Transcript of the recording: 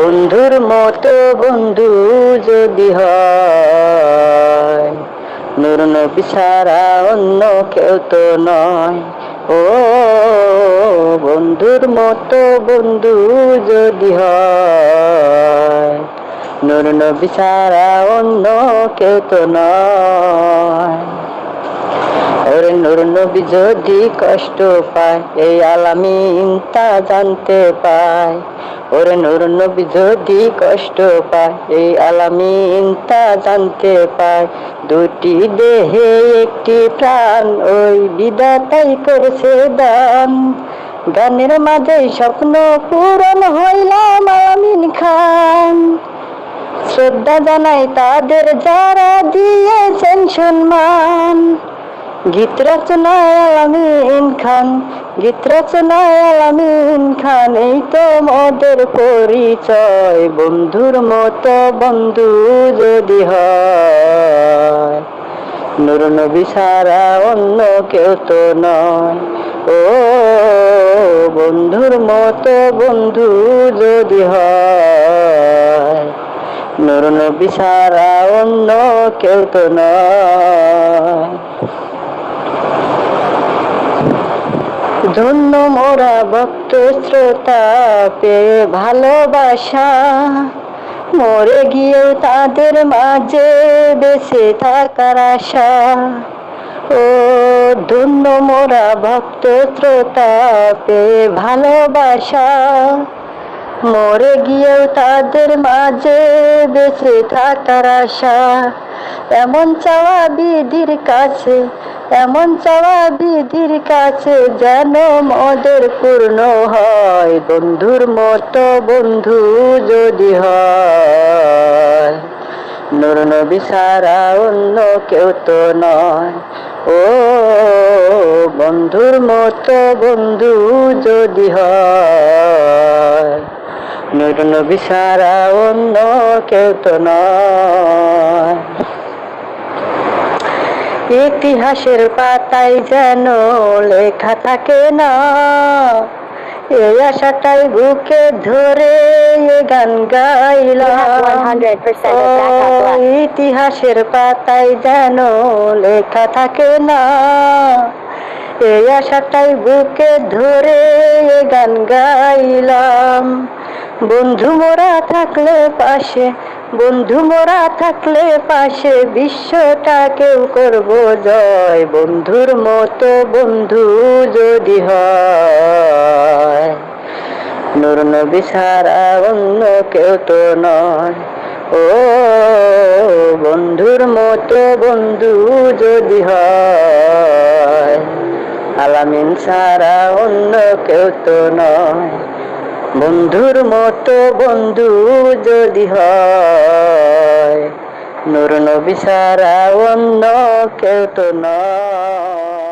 বন্ধুর মতো বন্ধু যদি হয়, নূর নবী অন্য কেউ তো নয়। ও বন্ধুর মতো বন্ধু যদি হয়, নূর নবী অন্য কেউ তো নয়। ওরে নূর যদি কষ্ট পায়, এই আলামিন তা জানতে পায়। ওরে নূর যদি কষ্ট পায়, এই আলামিন তা জানতে পায়। দুটি দেহে একটি প্রাণ, ওই বিদাতাই করেছে দান। গানের মাঝে স্বপ্ন পূরণ হইলাম আলামিন খান। শ্রদ্ধা জানাই তাদের যারা দিয়েছেন সম্মান। গীত রচনায় আলামিন খান, গীত রচনায় আলামিন খান, এই তো মোদের পরিচয়, বন্ধুর মতো বন্ধু যদি হয়। নূর নবী ছাড়া অন্য কেউ তো নয়। ও বন্ধুর মতো বন্ধু যদি হয়, নূর নবী ছাড়া অন্য কেউ তো নয়। ধন্য মোরা ভক্ত শ্রোতা পেয়ে ভালোবাসা। মরে গিয়েও তাদের মাঝে বেঁচে থাকার আশা। ও ধন্য মোরা ভক্ত শ্রোতা পেয়ে ভালোবাসা। মরে গিয়েও তাদের মাঝে বেঁচে থাকার আশা। এমন চাওয়া বিধির কাছে, এমন চাওয়া বিধির কাছে যেন মদের পূর্ণ হয়। বন্ধুর মতো বন্ধু যদি হয়, নূর নবী অন্য কেউ তো নয়। ও বন্ধুর মতো বন্ধু যদি হয় নবী ছাড়া অন্য কেউ তো নয়। ইতিহাসের পাতায় যেন লেখা থাকে না এই আশাটাই বুকে ধরে গান গাইলাম। 100% of backup ও, left. ইতিহাসের পাতায় যেন লেখা থাকে না এই আশাটাই বুকে ধরে এ গান গাইলাম। বন্ধু মোরা থাকলে পাশে, বন্ধু মোরা থাকলে পাশে, বিশ্বটা কেউ করব জয়। বন্ধুর মতো বন্ধু যদি হয়, নূর নবী অন্য কেউ তো নয়। ও, বন্ধুর মতো বন্ধু যদি হয়, আলামিন ছাড়া অন্য কেউ তো নয়। বন্ধুর মতো বন্ধু যদি হয় নূর নবী ছাড়া অন্য কেউ তো নয়।